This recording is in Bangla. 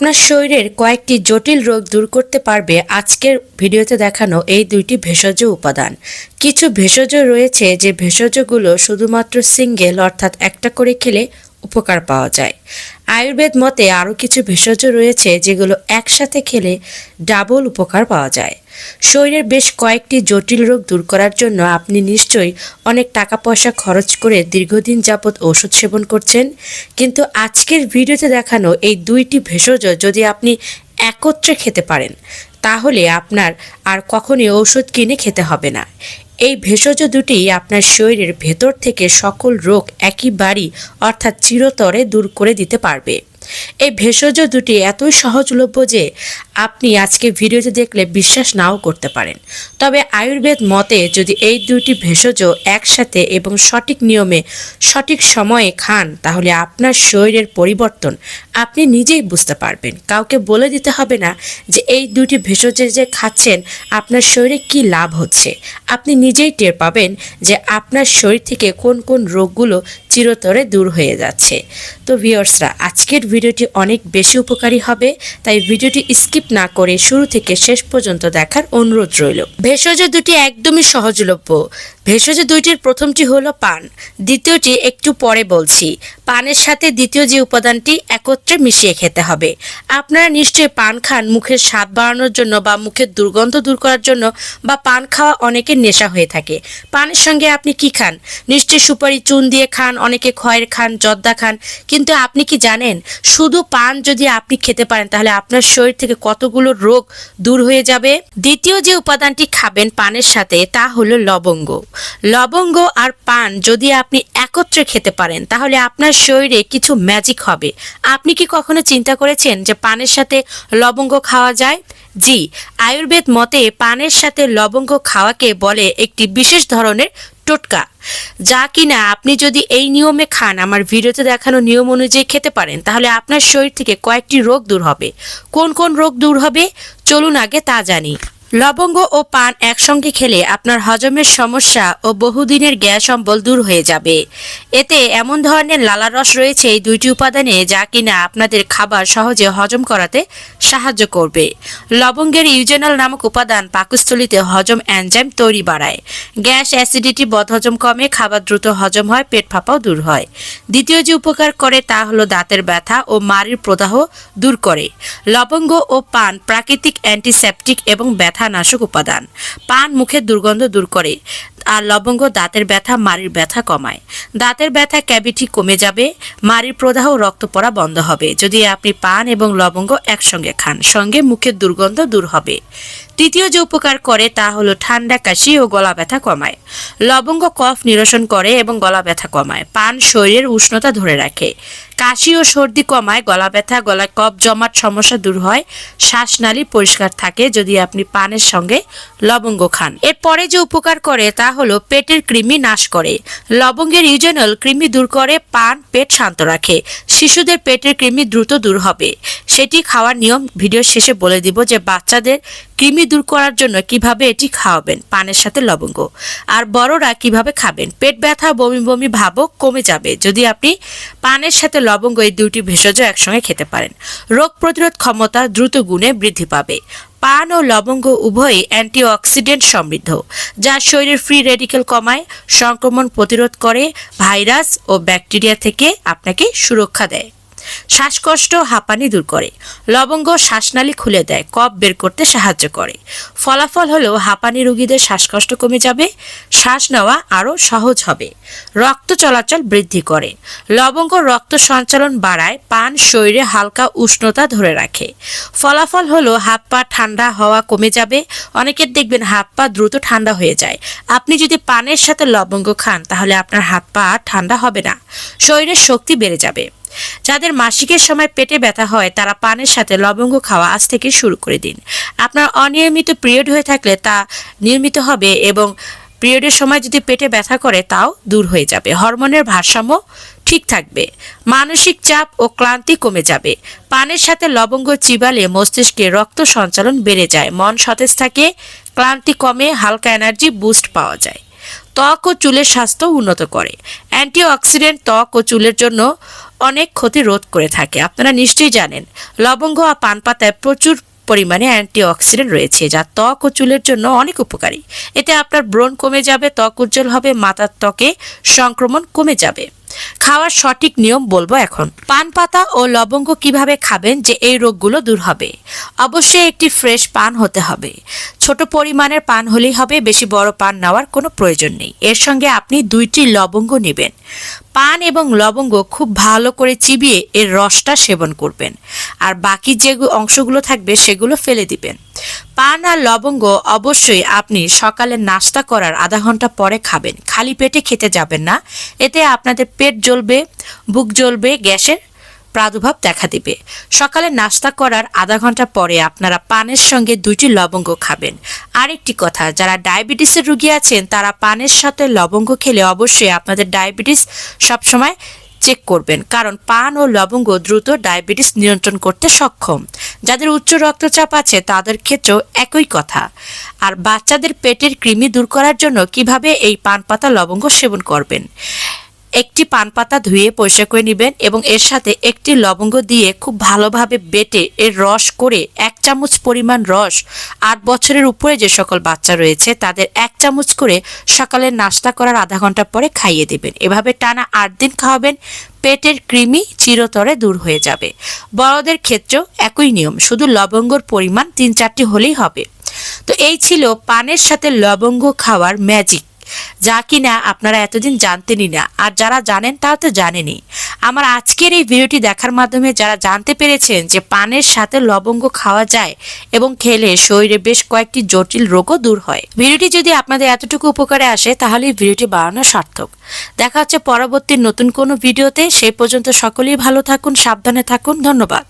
আপনার শরীরের কয়েকটি জটিল রোগ দূর করতে পারবে আজকের ভিডিওতে দেখানো এই দুইটি ভেষজ উপাদান। কিছু ভেষজ রয়েছে যে ভেষজগুলো শুধুমাত্র সিঙ্গেল অর্থাৎ একটা করে খেলে উপকার পাওয়া যায়। আয়ুর্বেদ মতে আরও কিছু ভেষজ রয়েছে যেগুলো একসাথে খেলে ডাবল উপকার পাওয়া যায়। শরীরের বেশ কয়েকটি জটিল রোগ দূর করার জন্য আপনি নিশ্চয়ই অনেক টাকা পয়সা খরচ করে দীর্ঘদিন যাবৎ ওষুধ সেবন করছেন। কিন্তু আজকের ভিডিওতে দেখানো এই দুইটি ভেষজ যদি আপনি একত্রে খেতে পারেন, তাহলে আপনার আর কখনই ঔষধ কিনে খেতে হবে না। এই ভেষজ দুটি আপনার শরীরের ভেতর থেকে সকল রোগ একইবারই অর্থাৎ চিরতরে দূর করে দিতে পারবে। এই ভেষজ দুটি এতই সহজলভ্য যে আপনি আজকে ভিডিওটি দেখলে বিশ্বাস নাও করতে পারেন। তবে আয়ুর্বেদ মতে যদি এই দুটি ভেষজ একসাথে এবং সঠিক নিয়মে সঠিক সময়ে খান, তাহলে আপনার শরীরের পরিবর্তন আপনি নিজেই বুঝতে পারবেন। কাউকে বলে দিতে হবে না যে এই দুটি ভেষজ যে খাচ্ছেন, আপনার শরীরে কি লাভ হচ্ছে। আপনি নিজেই টের পাবেন যে আপনার শরীর থেকে কোন কোন রোগগুলো চিরতরে দূর হয়ে যাচ্ছে। তো ভিওর্সরা আজকের ভিডিওটি অনেক বেশি উপকারী হবে, তাই ভিডিওটি স্কিপ না করে শুরু থেকে শেষ পর্যন্ত দেখার অনুরোধ রইল। ভেষজ দুটি একদমই সহজলভ্য। ভেষজ দুইটির প্রথমটি হলো পান, দ্বিতীয়টি একটু পরে বলছি। পানের সাথে দ্বিতীয় যে উপাদানটি একত্রে মিশিয়ে খেতে হবে। আপনারা নিশ্চয়ই পান খান, মুখের স্বাদ বাড়ানোর জন্য বা মুখের দুর্গন্ধ দূর করার জন্য বা পান খাওয়া অনেকের নেশা হয়ে থাকে। পানের সঙ্গে আপনি কি খান? নিশ্চয়ই সুপারি চুন দিয়ে খান, অনেকে খয়ের খান, জর্দা খান, কিন্তু আপনি কি জানেন? শুধু পান যদি আপনি খেতে পারেন, তাহলে আপনার শরীর থেকে কতগুলো রোগ দূর হয়ে যাবে? দ্বিতীয় যে উপাদানটি খাবেন পানের সাথে, তা হলো লবঙ্গ। লবঙ্গ আর পান যদি আপনি একত্রে খেতে পারেন, তাহলে আপনার শরীরে কিছু ম্যাজিক হবে। আপনি কি কখনো চিন্তা করেছেন যে পানের সাথে লবঙ্গ খাওয়া যায়? জি, আয়ুর্বেদ মতে পানের সাথে লবঙ্গ খাওয়াকে বলে একটি বিশেষ ধরনের টোটকা, যা কিনা আপনি যদি এই নিয়মে খান, আমার ভিডিওতে দেখানো নিয়ম অনুযায়ী খেতে পারেন, তাহলে আপনার শরীর থেকে কয়েকটি রোগ দূর হবে। কোন কোন রোগ দূর হবে? চলুন আগে তা জানি। লবঙ্গ ও পান একসঙ্গে খেলে আপনার হজমের সমস্যা ও বহুদিনের গ্যাস অম্বল দূর হয়ে যাবে। এতে এমন ধরনের লালা রস রয়েছে এই দুইটি উপাদানে যা কিনা আপনাদের খাবার সহজে হজম করাতে সাহায্য করবে। লবঙ্গের ইউজেনাল নামক উপাদান পাকস্থলিতে হজম এনজাইম তৈরি বাড়ায়। গ্যাস অ্যাসিডিটি বদহজম কমে, খাবার দ্রুত হজম হয়, পেট ফাঁপাও দূর হয়। দ্বিতীয় যে উপকার করে তা হলো দাঁতের ব্যথা ও মাড়ির প্রদাহ দূর করে। লবঙ্গ ও পান প্রাকৃতিক অ্যান্টিসেপটিক এবং ব্যথানাশক উপাদান। পান মুখের দুর্গন্ধ দূর করে আর লবঙ্গ দাঁতের ব্যথা, মাড়ির ব্যথা কমায়। দাঁতের ব্যথা ক্যাভিটি কমে যাবে, মাড়ির প্রদাহ রক্ত পড়া বন্ধ হবে। যদি আপনি পান এবং লবঙ্গ একসঙ্গে খান, সঙ্গে মুখের দুর্গন্ধ দূর হবে। তৃতীয় যে উপকার করে তা হলো ঠান্ডা কাশি ও গলা ব্যথা কমায়। লবঙ্গ কফ নিরসন করে এবং গলা ব্যথা কমায়। পান শরীরের উষ্ণতা ধরে রাখে। কাশি ও সর্দি কমায়, গলা ব্যথা, গলায় কফ জমাট সমস্যা দূর হয় শ্বাসনালী পরিষ্কার থাকে যদি আপনি পানের সঙ্গে লবঙ্গ খান। এরপরে যে উপকার করে তা হলো পেটের কৃমি নাশ করে। লবঙ্গের ইউজেনাল কৃমি দূর করে, পান, পেট শান্ত রাখে। শিশুদের পেটের কৃমি দ্রুত দূর হবে। সেটি খাওয়ার নিয়ম ভিডিও শেষে বলে দিব যে বাচ্চাদের কৃমি দূর করার জন্য কীভাবে এটি খাওয়াবেন, পানের সাথে লবঙ্গ। আর বড়রা কীভাবে খাবেন? পেট ব্যথা, বমি বমি ভাবও কমে যাবে। যদি আপনি পানের সাথে লবঙ্গ এই দুটি ভেষজ একসঙ্গে খেতে পারেন। রোগ প্রতিরোধ ক্ষমতা দ্রুত গুণে বৃদ্ধি পাবে। পান ও লবঙ্গ উভয়ই অ্যান্টিঅক্সিডেন্ট সমৃদ্ধ, যা শরীরের ফ্রি রেডিকেল কমায়, সংক্রমণ প্রতিরোধ করে, ভাইরাস ও ব্যাকটেরিয়া থেকে আপনাকে সুরক্ষা দেয়। শ্বাসকষ্ট, হাঁপানি দূর করে। লবঙ্গ শ্বাসনালী খুলে দেয়, কফ বের করতে সাহায্য করে। ফলাফল হলো, হাঁপানি রোগীদের শ্বাসকষ্ট কমে যাবে, শ্বাস নেওয়া আরও সহজ হবে। রক্ত চলাচল বৃদ্ধি করে। লবঙ্গ রক্ত সঞ্চালন বাড়ায়, পান শরীরে হালকা উষ্ণতা ধরে রাখে। ফলাফল হলো, হাত পা ঠান্ডা হওয়া কমে যাবে। অনেকের দেখবেন হাত পা দ্রুত ঠান্ডা হয়ে যায়। আপনি যদি পানের সাথে লবঙ্গ খান, তাহলে আপনার হাত পা ঠান্ডা হবে না। শরীরের শক্তি বেড়ে যাবে। যাদের মাসিকের সময় পেটে ব্যথা হয়, তারা পানের সাথে লবঙ্গ খাওয়া আজ থেকে শুরু করে দিন। আপনার অনিয়মিত পিরিয়ড হয়ে থাকলে তা নিয়মিত হবে এবং পিরিয়ডের সময় যদি পেটে ব্যথা করে, তাও দূর হয়ে যাবে। হরমোনের ভারসাম্য ঠিক থাকবে। মানসিক চাপ ও ক্লান্তি কমে যাবে। পানের সাথে লবঙ্গ চিবালে মস্তিষ্কে রক্ত সঞ্চালন বেড়ে যায়। মন সতেজ থাকে, ক্লান্তি কমে, হালকা এনার্জি বুস্ট পাওয়া যায়। ত্বক ও চুলের স্বাস্থ্য উন্নত করে। অ্যান্টিঅক্সিডেন্ট ত্বক ও চুলের জন্য অনেক ক্ষতি রোধ করে থাকে। আপনারা নিশ্চয়ই জানেন, লবঙ্গ আর পান পাতায় প্রচুর পরিমাণে অ্যান্টিঅক্সিডেন্ট রয়েছে, যা ত্বক ও চুলের জন্য অনেক উপকারী। এতে আপনার ব্রণ কমে যাবে, ত্বক উজ্জ্বল হবে, মাথার ত্বকে সংক্রমণ কমে যাবে। খাওয়ার সঠিক নিয়ম বলব এখন। পান পাতা ও লবঙ্গ কীভাবে খাবেন যে এই রোগগুলো দূর হবে? অবশ্যই একটি ফ্রেশ পান হতে হবে। ছোট পরিমাণের পান হলেই হবে, বেশি বড় পান নেওয়ার কোনো প্রয়োজন নেই। এর সঙ্গে আপনি দুইটি লবঙ্গ নেবেন। পান এবং লবঙ্গ খুব ভালো করে চিবিয়ে এর রসটা সেবন করবেন। আর বাকি যে অংশগুলো থাকবে সেগুলো ফেলে দিবেন। পান আর লবঙ্গ অবশ্যই আপনি সকালে নাস্তা করার আধা ঘণ্টা পরে খাবেন। খালি পেটে খেতে যাবেন না। এতে আপনাদের পেট জ্বলবে, বুক জ্বলবে, গ্যাসের প্রাদুর্ভাব দেখা দিবে। সকালে নাস্তা করার আধা ঘণ্টা পরে আপনারা পানের সঙ্গে দুইটি লবঙ্গ খাবেন। আরেকটি কথা, যারা ডায়াবেটিসের রুগী আছেন, তারা পানের সাথে লবঙ্গ খেলে অবশ্যই আপনাদের ডায়াবেটিস সবসময় চেক করবেন, কারণ পান ও লবঙ্গ দ্রুত ডায়াবেটিস নিয়ন্ত্রণ করতে সক্ষম। যাদের উচ্চ রক্তচাপ আছে, তাদের ক্ষেত্রেও একই কথা। আর বাচ্চাদের পেটের কৃমি দূর করার জন্য কীভাবে এই পান পাতা লবঙ্গ সেবন করবেন? একটি পান পাতা ধুয়ে পরিষ্কার করে নেবেন এবং এর সাথে একটি লবঙ্গ দিয়ে খুব ভালোভাবে বেটে এর রস করে এক চামচ পরিমাণ রস। আট বছরের উপরে যে সকল বাচ্চা রয়েছে, তাদের এক চামচ করে সকালে নাস্তা করার আধা ঘণ্টা পরে খাইয়ে দেবেন। এভাবে টানা আট দিন খাওয়াবেন, পেটের কৃমি চিরতরে দূর হয়ে যাবে। বড়দের ক্ষেত্রেও একই নিয়ম, শুধু লবঙ্গর পরিমাণ তিন চারটি হলেই হবে। তো এই ছিল পানের সাথে লবঙ্গ খাওয়ার ম্যাজিক। যা কিনা আপনারা এতদিন জানতেনই না। আর যারা জানেন তাও তো জানেনই। আমার আজকের এই ভিডিওটি দেখার মাধ্যমে যারা জানতে পেরেছেন যে পানের সাথে লবঙ্গ খাওয়া যায় এবং খেলে শরীরে বেশ কয়েকটি জটিল রোগও দূর হয়। ভিডিওটি যদি আপনাদের এতটুকু উপকারে আসে, তাহলে ভিডিওটি বাড়ানো সার্থক। দেখা হচ্ছে পরবর্তী নতুন কোনো ভিডিওতে। সেই পর্যন্ত সকলেই ভালো থাকুন, সাবধানে থাকুন। ধন্যবাদ।